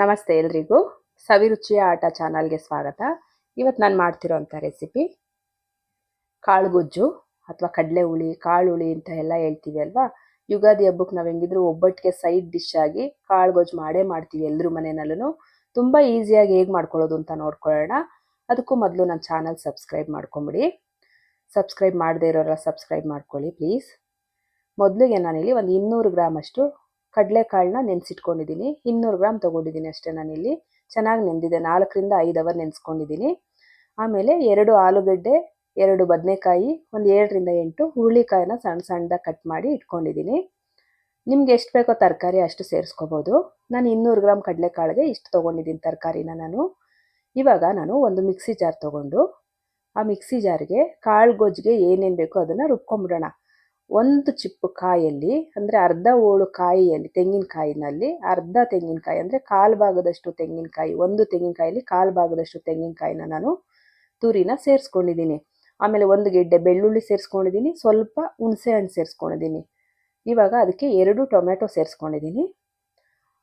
ನಮಸ್ತೆ ಎಲ್ರಿಗೂ. ಸವಿರುಚಿಯ ಆಟ ಚಾನಲ್ಗೆ ಸ್ವಾಗತ. ಇವತ್ತು ನಾನು ಮಾಡ್ತಿರೋಂಥ ರೆಸಿಪಿ ಕಾಳುಗೊಜ್ಜು ಅಥವಾ ಕಡಲೆ ಹುಳಿ ಕಾಳು ಹುಳಿ ಅಂತ ಎಲ್ಲ ಹೇಳ್ತೀವಿ ಅಲ್ವಾ? ಯುಗಾದಿ ಹಬ್ಬಕ್ಕೆ ನಾವು ಹೆಂಗಿದ್ರು ಒಬ್ಬಟ್ಟಿಗೆ ಸೈಡ್ ಡಿಶ್ ಆಗಿ ಕಾಳುಗೊಜ್ಜು ಮಾಡೇ ಮಾಡ್ತೀವಿ ಎಲ್ಲರೂ ಮನೆಯಲ್ಲೂ ತುಂಬ ಈಸಿಯಾಗಿ ಹೇಗೆ ಮಾಡ್ಕೊಳ್ಳೋದು ಅಂತ ನೋಡ್ಕೊಳ್ಳೋಣ. ಅದಕ್ಕೂ ಮೊದಲು ನನ್ನ ಚಾನಲ್ ಸಬ್ಸ್ಕ್ರೈಬ್ ಮಾಡ್ಕೊಂಬಿಡಿ. ಸಬ್ಸ್ಕ್ರೈಬ್ ಮಾಡದೇ ಇರೋರ ಸಬ್ಸ್ಕ್ರೈಬ್ ಮಾಡ್ಕೊಳ್ಳಿ ಪ್ಲೀಸ್. ಮೊದಲಿಗೆ ನಾನಿಲ್ಲಿ ಒಂದು ಇನ್ನೂರು ಗ್ರಾಮ್ ಅಷ್ಟು ಕಡಲೆಕಾಳನ್ನ ನೆನೆಸಿಟ್ಕೊಂಡಿದ್ದೀನಿ. ಇನ್ನೂರು ಗ್ರಾಮ್ ತೊಗೊಂಡಿದ್ದೀನಿ ಅಷ್ಟೇ ನಾನಿಲ್ಲಿ. ಚೆನ್ನಾಗಿ ನೆಂದಿದೆ. ನಾಲ್ಕರಿಂದ ಐದು ಅವರ್ ನೆನೆಸ್ಕೊಂಡಿದ್ದೀನಿ. ಆಮೇಲೆ ಎರಡು ಆಲೂಗಡ್ಡೆ, ಎರಡು ಬದನೆಕಾಯಿ, ಒಂದು ಏಳರಿಂದ ಎಂಟು ಹುರುಳಿಕಾಯಿನ ಸಣ್ಣ ಸಣ್ಣದಾಗಿ ಕಟ್ ಮಾಡಿ ಇಟ್ಕೊಂಡಿದ್ದೀನಿ. ನಿಮ್ಗೆ ಎಷ್ಟು ಬೇಕೋ ತರಕಾರಿ ಅಷ್ಟು ಸೇರಿಸ್ಕೋಬೋದು. ನಾನು ಇನ್ನೂರು ಗ್ರಾಮ್ ಕಡಲೆಕಾಳಿಗೆ ಇಷ್ಟು ತೊಗೊಂಡಿದ್ದೀನಿ ತರಕಾರಿನ ನಾನು. ಇವಾಗ ನಾನು ಒಂದು ಮಿಕ್ಸಿ ಜಾರ್ ತೊಗೊಂಡು, ಆ ಮಿಕ್ಸಿ ಜಾರ್ಗೆ ಕಾಳು ಗೊಜ್ಜಿಗೆ ಏನೇನು ಬೇಕೋ ಅದನ್ನು ರುಬ್ಕೊಂಬಿಡೋಣ. ಒಂದು ಚಿಪ್ಪು ಕಾಯಲ್ಲಿ, ಅಂದರೆ ಅರ್ಧ ಓಳು ಕಾಯಿಯಲ್ಲಿ, ತೆಂಗಿನಕಾಯಿನಲ್ಲಿ, ಅರ್ಧ ತೆಂಗಿನಕಾಯಿ, ಅಂದರೆ ಕಾಲು ಭಾಗದಷ್ಟು ತೆಂಗಿನಕಾಯಿ, ಒಂದು ತೆಂಗಿನಕಾಯಲ್ಲಿ ಕಾಲು ಭಾಗದಷ್ಟು ತೆಂಗಿನಕಾಯಿನ ನಾನು ತುರಿನ ಸೇರಿಸ್ಕೊಂಡಿದ್ದೀನಿ. ಆಮೇಲೆ ಒಂದು ಗೆಡ್ಡೆ ಬೆಳ್ಳುಳ್ಳಿ ಸೇರಿಸ್ಕೊಂಡಿದ್ದೀನಿ, ಸ್ವಲ್ಪ ಹುಣಸೆ ಹಣ್ಣು ಸೇರಿಸ್ಕೊಂಡಿದ್ದೀನಿ. ಇವಾಗ ಅದಕ್ಕೆ ಎರಡು ಟೊಮೆಟೊ ಸೇರಿಸ್ಕೊಂಡಿದ್ದೀನಿ.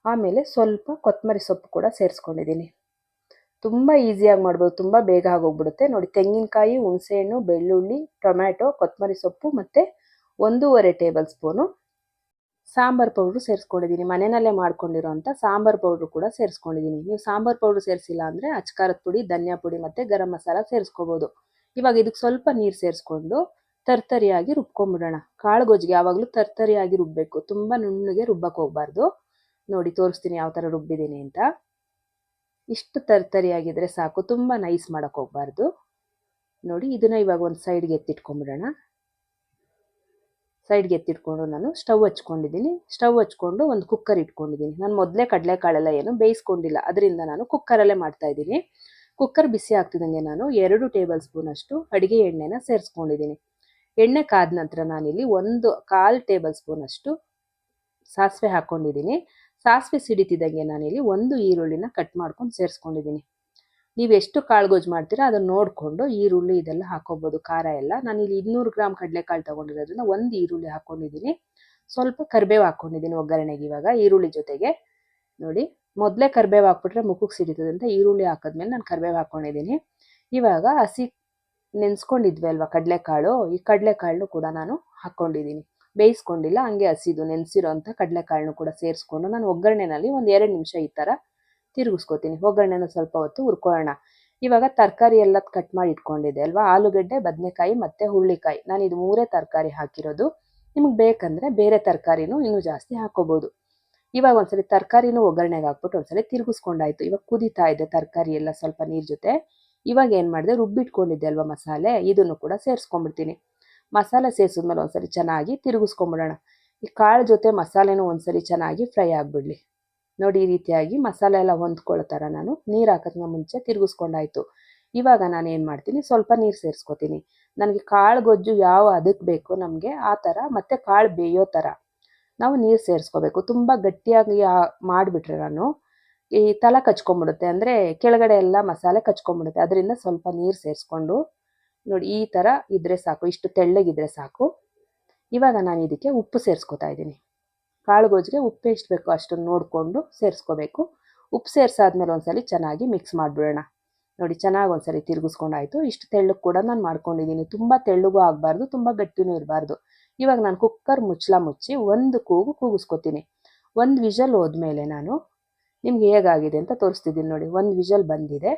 ಆಮೇಲೆ ಸ್ವಲ್ಪ ಕೊತ್ತಂಬರಿ ಸೊಪ್ಪು ಕೂಡ ಸೇರಿಸ್ಕೊಂಡಿದ್ದೀನಿ. ತುಂಬ ಈಸಿಯಾಗಿ ಮಾಡ್ಬೋದು, ತುಂಬ ಬೇಗ ಆಗೋಗ್ಬಿಡುತ್ತೆ. ನೋಡಿ, ತೆಂಗಿನಕಾಯಿ ಹುಣಸೆಹಣ್ಣು ಬೆಳ್ಳುಳ್ಳಿ ಟೊಮ್ಯಾಟೊ ಕೊತ್ತಂಬರಿ ಸೊಪ್ಪು ಮತ್ತು ಒಂದೂವರೆ ಟೇಬಲ್ ಸ್ಪೂನು ಸಾಂಬಾರು ಪೌಡ್ರು ಸೇರಿಸ್ಕೊಂಡಿದ್ದೀನಿ. ಮನೆಯಲ್ಲೇ ಮಾಡ್ಕೊಂಡಿರೋಂಥ ಸಾಂಬಾರು ಪೌಡ್ರು ಕೂಡ ಸೇರಿಸ್ಕೊಂಡಿದ್ದೀನಿ. ನೀವು ಸಾಂಬಾರು ಪೌಡ್ರು ಸೇರಿಸಿಲ್ಲ ಅಂದರೆ ಅಚ್ಕಾರದ ಪುಡಿ, ಧನಿಯಾ ಪುಡಿ ಮತ್ತು ಗರಂ ಮಸಾಲ ಸೇರಿಸ್ಕೋಬೋದು. ಇವಾಗ ಇದಕ್ಕೆ ಸ್ವಲ್ಪ ನೀರು ಸೇರಿಸ್ಕೊಂಡು ತರ್ತರಿಯಾಗಿ ರುಬ್ಕೊಂಬಿಡೋಣ. ಕಾಳು ಗೊಜ್ಜಿಗೆ ಯಾವಾಗಲೂ ತರ್ತರಿಯಾಗಿ ರುಬ್ಬಬೇಕು ತುಂಬ ನುಣ್ಣಗೆ ರುಬ್ಬಕ್ಕೆ ಹೋಗ್ಬಾರ್ದು. ನೋಡಿ, ತೋರಿಸ್ತೀನಿ ಯಾವ ಥರ ರುಬ್ಬಿದ್ದೀನಿ ಅಂತ. ಇಷ್ಟು ತರ್ತರಿಯಾಗಿದ್ದರೆ ಸಾಕು. ತುಂಬ ನೈಸ್ ಮಾಡೋಕ್ಕೆ ಹೋಗಬಾರ್ದು. ನೋಡಿ, ಇದನ್ನು ಇವಾಗ ಒಂದು ಸೈಡ್ಗೆ ಎತ್ತಿಟ್ಕೊಂಬಿಡೋಣ. ಸೈಡ್ಗೆ ಎತ್ತಿಟ್ಕೊಂಡು ನಾನು ಸ್ಟವ್ ಹಚ್ಕೊಂಡಿದ್ದೀನಿ. ಸ್ಟವ್ ಹಚ್ಕೊಂಡು ಒಂದು ಕುಕ್ಕರ್ ಇಟ್ಕೊಂಡಿದ್ದೀನಿ. ನಾನು ಮೊದಲೇ ಕಡಲೆಕಾಳೆಲ್ಲ ಏನು ಬೇಯಿಸ್ಕೊಂಡಿಲ್ಲ. ಅದರಿಂದ ನಾನು ಕುಕ್ಕರಲ್ಲೇ ಮಾಡ್ತಾ ಇದ್ದೀನಿ. ಕುಕ್ಕರ್ ಬಿಸಿ ಆಗ್ತಿದ್ದಂಗೆ ನಾನು ಎರಡು ಟೇಬಲ್ ಸ್ಪೂನ್ ಅಷ್ಟು ಅಡುಗೆ ಎಣ್ಣೆನ ಸೇರಿಸ್ಕೊಂಡಿದ್ದೀನಿ. ಎಣ್ಣೆ ಕಾದ ನಂತರ ನಾನಿಲ್ಲಿ ಒಂದು ಕಾಲು ಟೇಬಲ್ ಸ್ಪೂನ್ ಅಷ್ಟು ಸಾಸಿವೆ ಹಾಕ್ಕೊಂಡಿದ್ದೀನಿ ಸಾಸಿವೆ ಸಿಡಿತಿದ್ದಂಗೆ ನಾನಿಲ್ಲಿ ಒಂದು ಈರುಳ್ಳಿನ ಕಟ್ ಮಾಡ್ಕೊಂಡು ಸೇರಿಸ್ಕೊಂಡಿದ್ದೀನಿ. ನೀವು ಎಷ್ಟು ಕಾಳುಗೊಜ್ಜು ಮಾಡ್ತೀರಾ ಅದನ್ನು ನೋಡಿಕೊಂಡು ಈರುಳ್ಳಿ ಇದೆಲ್ಲ ಹಾಕೋಬೋದು, ಖಾರ ಎಲ್ಲ. ನಾನು ಇಲ್ಲಿ ಇನ್ನೂರು ಗ್ರಾಮ್ ಕಡಲೆಕಾಳು ತೊಗೊಂಡಿರೋದ್ರಿಂದ ಒಂದು ಈರುಳ್ಳಿ ಹಾಕ್ಕೊಂಡಿದ್ದೀನಿ ಸ್ವಲ್ಪ ಕರಿಬೇವು ಹಾಕ್ಕೊಂಡಿದ್ದೀನಿ ಒಗ್ಗರಣೆಗೆ ಇವಾಗ. ಈರುಳ್ಳಿ ಜೊತೆಗೆ ನೋಡಿ, ಮೊದಲೇ ಕರಿಬೇವು ಹಾಕ್ಬಿಟ್ರೆ ಮುಖಕ್ಕೆ ಸಿಡಿತದೆ ಅಂತ ಈರುಳ್ಳಿ ಹಾಕಿದ್ಮೇಲೆ ನಾನು ಕರಿಬೇವು ಹಾಕ್ಕೊಂಡಿದ್ದೀನಿ ಇವಾಗ ಹಸಿ ನೆನೆಸ್ಕೊಂಡಿದ್ವಿ ಅಲ್ವಾ ಕಡಲೆಕಾಳು? ಈ ಕಡಲೆಕಾಳನ್ನು ಕೂಡ ನಾನು ಹಾಕ್ಕೊಂಡಿದ್ದೀನಿ ಬೇಯಿಸ್ಕೊಂಡಿಲ್ಲ, ಹಂಗೆ ಹಸಿದು ನೆನೆಸಿರೋ ಅಂಥ ಕಡಲೆಕಾಳನ್ನು ಕೂಡ ಸೇರಿಸ್ಕೊಂಡು ನಾನು ಒಗ್ಗರಣೆನಲ್ಲಿ ಒಂದು ಎರಡು ನಿಮಿಷ ಈ ಥರ ತಿರುಗಿಸ್ಕೊತೀನಿ. ಒಗ್ಗರಣೆನ ಸ್ವಲ್ಪ ಹೊತ್ತು ಹುರ್ಕೊಳ್ಳೋಣ. ಇವಾಗ ತರಕಾರಿ ಎಲ್ಲ ಕಟ್ ಮಾಡಿ ಇಟ್ಕೊಂಡಿದ್ದೆ ಅಲ್ವಾ? ಆಲೂಗಡ್ಡೆ, ಬದನೆಕಾಯಿ ಮತ್ತು ಹುರುಳಿಕಾಯಿ. ನಾನು ಇದು ಮೂರೇ ತರಕಾರಿ ಹಾಕಿರೋದು. ನಿಮಗೆ ಬೇಕಂದರೆ ಬೇರೆ ತರಕಾರಿನೂ ಇನ್ನೂ ಜಾಸ್ತಿ ಹಾಕೋಬೋದು. ಇವಾಗ ಒಂದ್ಸಲಿ ತರಕಾರಿನೂ ಒಗ್ಗರಣೆಗೆ ಹಾಕ್ಬಿಟ್ಟು ಒಂದ್ಸಲಿ ತಿರುಗಿಸ್ಕೊಂಡಾಯ್ತು. ಇವಾಗ ಕುದೀತಾ ಇದೆ ತರಕಾರಿ ಎಲ್ಲ ಸ್ವಲ್ಪ ನೀರು ಜೊತೆ. ಇವಾಗ ಏನು ಮಾಡಿದೆ? ರುಬ್ಬಿಟ್ಕೊಂಡಿದ್ದೆ ಅಲ್ವಾ ಮಸಾಲೆ? ಇದನ್ನು ಕೂಡ ಸೇರಿಸ್ಕೊಂಡ್ಬಿಡ್ತೀನಿ. ಮಸಾಲೆ ಸೇರಿಸಿದ್ಮೇಲೆ ಒಂದ್ಸಲಿ ಚೆನ್ನಾಗಿ ತಿರುಗಿಸ್ಕೊಂಬಿಡೋಣ ಈ ಕಾಳು ಜೊತೆ ಮಸಾಲೆನೂ ಒಂದ್ಸಲಿ ಚೆನ್ನಾಗಿ ಫ್ರೈ ಆಗಿಬಿಡ್ಲಿ. ನೋಡಿ ಈ ರೀತಿಯಾಗಿ ಮಸಾಲೆ ಎಲ್ಲ ಹೊಂದ್ಕೊಳ್ಳೋ ನಾನು. ನೀರು ಹಾಕೋದ್ನ ಮುಂಚೆ ತಿರುಗಿಸ್ಕೊಂಡಾಯ್ತು. ಇವಾಗ ನಾನು ಏನು ಮಾಡ್ತೀನಿ, ಸ್ವಲ್ಪ ನೀರು ಸೇರಿಸ್ಕೊತೀನಿ. ನನಗೆ ಕಾಳು ಗೊಜ್ಜು ಯಾವ ಅದಕ್ಕೆ ಬೇಕು ನಮಗೆ ಆ ಥರ ಮತ್ತು ಕಾಳು ಬೇಯೋ ಥರ ನಾವು ನೀರು ಸೇರಿಸ್ಕೋಬೇಕು. ತುಂಬ ಗಟ್ಟಿಯಾಗಿ ಮಾಡಿಬಿಟ್ರೆ ನಾನು ಈ ತಲ ಕಚ್ಕೊಂಬಿಡುತ್ತೆ ಅಂದರೆ ಕೆಳಗಡೆ ಎಲ್ಲ ಮಸಾಲೆ ಕಚ್ಕೊಂಬಿಡುತ್ತೆ ಅದರಿಂದ ಸ್ವಲ್ಪ ನೀರು ಸೇರಿಸ್ಕೊಂಡು ನೋಡಿ ಈ ಥರ ಇದ್ದರೆ ಸಾಕು. ಇಷ್ಟು ತೆಳ್ಳಗಿದ್ರೆ ಸಾಕು. ಇವಾಗ ನಾನು ಇದಕ್ಕೆ ಉಪ್ಪು ಸೇರಿಸ್ಕೊತಾ ಇದ್ದೀನಿ. ಕಾಳು ಗೊಜ್ಜಿಗೆ ಉಪ್ಪು ಎಷ್ಟು ಬೇಕೋ ಅಷ್ಟನ್ನು ನೋಡಿಕೊಂಡು ಸೇರಿಸ್ಕೋಬೇಕು. ಉಪ್ಪು ಸೇರಿಸಾದ್ಮೇಲೆ ಒಂದ್ಸಲಿ ಚೆನ್ನಾಗಿ ಮಿಕ್ಸ್ ಮಾಡಿಬಿಡೋಣ. ನೋಡಿ ಚೆನ್ನಾಗಿ ಒಂದ್ಸಲಿ ತಿರುಗಿಸ್ಕೊಂಡಾಯ್ತು. ಇಷ್ಟು ತೆಳ್ಳಗೆ ಕೂಡ ನಾನು ಮಾಡ್ಕೊಂಡಿದ್ದೀನಿ. ತುಂಬ ತೆಳ್ಳಗೂ ಆಗಬಾರ್ದು, ತುಂಬ ಗಟ್ಟಿನೂ ಇರಬಾರ್ದು. ಇವಾಗ ನಾನು ಕುಕ್ಕರ್ ಮುಚ್ಚಲ ಮುಚ್ಚಿ ಒಂದು ಕೂಗು ಕೂಗಿಸ್ಕೊತೀನಿ. ಒಂದು ವಿಷಲ್ ಹೋದ್ಮೇಲೆ ನಾನು ನಿಮ್ಗೆ ಹೇಗಾಗಿದೆ ಅಂತ ತೋರಿಸ್ತಿದ್ದೀನಿ ನೋಡಿ. ಒಂದು ವಿಷಲ್ ಬಂದಿದೆ.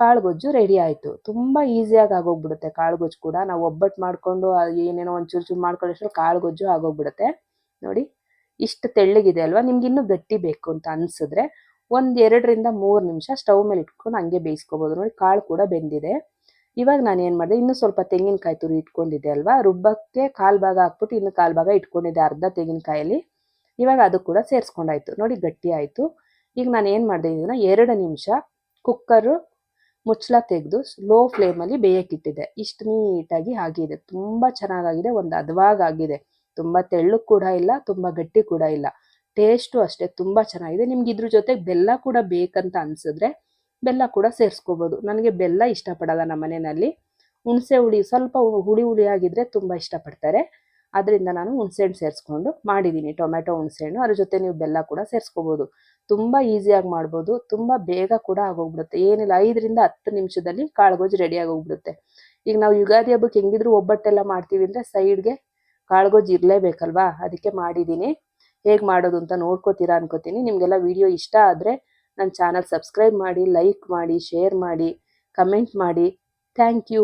ಕಾಳುಗೊಜ್ಜು ರೆಡಿ ಆಯಿತು. ತುಂಬ ಈಸಿಯಾಗಿ ಆಗೋಗ್ಬಿಡುತ್ತೆ. ಕಾಳುಗೊಜ್ಜು ಕೂಡ ನಾವು ಒಬ್ಬಟ್ಟು ಮಾಡಿಕೊಂಡು, ಏನೇನೋ ಒಂದು ಚೂರು ಚೂರು ಕಾಳು ಕಾಳುಗೊಜ್ಜು ಆಗೋಗ್ಬಿಡುತ್ತೆ. ನೋಡಿ. ಇಷ್ಟು ತೆಳ್ಳಗಿದೆ ಅಲ್ವಾ? ನಿಮ್ಗೆ ಇನ್ನೂ ಗಟ್ಟಿ ಬೇಕು ಅಂತ ಅನ್ಸಿದ್ರೆ ಒಂದು ಎರಡರಿಂದ ಮೂರು ನಿಮಿಷ ಸ್ಟವ್ ಮೇಲೆ ಇಟ್ಕೊಂಡು ಹಂಗೆ ಬೇಯಿಸ್ಕೊಬೋದು. ನೋಡಿ, ಕಾಳು ಕೂಡ ಬೆಂದಿದೆ. ಇವಾಗ ನಾನು ಏನು ಮಾಡಿದೆ, ಇನ್ನೂ ಸ್ವಲ್ಪ ತೆಂಗಿನಕಾಯಿ ತುರಿ ಇಟ್ಕೊಂಡಿದ್ದೆ ಅಲ್ವಾ? ರುಬ್ಬಕ್ಕೆ ಕಾಲು ಭಾಗ ಹಾಕ್ಬಿಟ್ಟು ಇನ್ನು ಕಾಲು ಭಾಗ ಇಟ್ಕೊಂಡಿದ್ದೆ ಅರ್ಧ ತೆಂಗಿನಕಾಯಲ್ಲಿ. ಇವಾಗ ಅದು ಕೂಡ ಸೇರಿಸ್ಕೊಂಡಾಯ್ತು. ನೋಡಿ, ಗಟ್ಟಿ ಆಯಿತು. ಈಗ ನಾನು ಏನು ಮಾಡಿದೆ, ಇದನ್ನು ಎರಡು ನಿಮಿಷ ಕುಕ್ಕರು ಮುಚ್ಚಳ ತೆಗೆದು ಲೋ ಫ್ಲೇಮಲ್ಲಿ ಬೇಯಕ್ಕಿಟ್ಟಿದ್ದೆ ಇಷ್ಟು ನೀಟಾಗಿ ಆಗಿದೆ. ತುಂಬ ಚೆನ್ನಾಗಾಗಿದೆ. ಒಂದು ಹದವಾಗಾಗಿದೆ ತುಂಬ ತೆಳ್ಳು ಕೂಡ ಇಲ್ಲ, ತುಂಬ ಗಟ್ಟಿ ಕೂಡ ಇಲ್ಲ. ಟೇಸ್ಟು ಅಷ್ಟೇ, ತುಂಬ ಚೆನ್ನಾಗಿದೆ. ನಿಮ್ಗೆ ಇದ್ರ ಜೊತೆ ಬೆಲ್ಲ ಕೂಡ ಬೇಕಂತ ಅನಿಸಿದ್ರೆ ಬೆಲ್ಲ ಕೂಡ ಸೇರಿಸ್ಕೋಬೋದು. ನನಗೆ ಬೆಲ್ಲ ಇಷ್ಟಪಡಲ್ಲ ನಮ್ಮ ಮನೆಯಲ್ಲಿ. ಹುಣಸೆ ಹುಳಿ, ಸ್ವಲ್ಪ ಹುಳಿ ಹುಳಿ ಆಗಿದ್ರೆ ತುಂಬ ಇಷ್ಟಪಡ್ತಾರೆ. ಅದರಿಂದ ನಾನು ಹುಣಸೆಹಣ್ಣು ಸೇರಿಸ್ಕೊಂಡು ಮಾಡಿದ್ದೀನಿ ಟೊಮೆಟೊ ಹುಣಸೆಹಣ್ಣು ಅದ್ರ ಜೊತೆ ನೀವು ಬೆಲ್ಲ ಕೂಡ ಸೇರಿಸ್ಕೋಬೋದು. ತುಂಬ ಈಸಿಯಾಗಿ ಮಾಡ್ಬೋದು. ತುಂಬ ಬೇಗ ಕೂಡ ಆಗೋಗ್ಬಿಡುತ್ತೆ. ಏನಿಲ್ಲ, ಐದರಿಂದ ಹತ್ತು ನಿಮಿಷದಲ್ಲಿ ಕಾಳುಗೋಜು ರೆಡಿ ಆಗೋಗ್ಬಿಡುತ್ತೆ. ಈಗ ನಾವು ಯುಗಾದಿ ಹಬ್ಬಕ್ಕೆ ಹೆಂಗಿದ್ರು ಒಬ್ಬಟ್ಟೆಲ್ಲ ಮಾಡ್ತೀವಿ ಅಂದರೆ ಸೈಡ್ಗೆ ಕಾಳುಗೊಜ್ಜು ಇರಲೇಬೇಕಲ್ವಾ? ಅದಕ್ಕೆ ಮಾಡಿದ್ದೀನಿ ಹೇಗೆ ಮಾಡೋದು ಅಂತ ನೋಡ್ಕೋತೀರಾ ಅನ್ಕೋತೀನಿ. ನಿಮಗೆಲ್ಲ ವಿಡಿಯೋ ಇಷ್ಟ ಆದರೆ ನನ್ನ ಚಾನಲ್ ಸಬ್ಸ್ಕ್ರೈಬ್ ಮಾಡಿ, ಲೈಕ್ ಮಾಡಿ, ಶೇರ್ ಮಾಡಿ, ಕಮೆಂಟ್ ಮಾಡಿ. Thank you.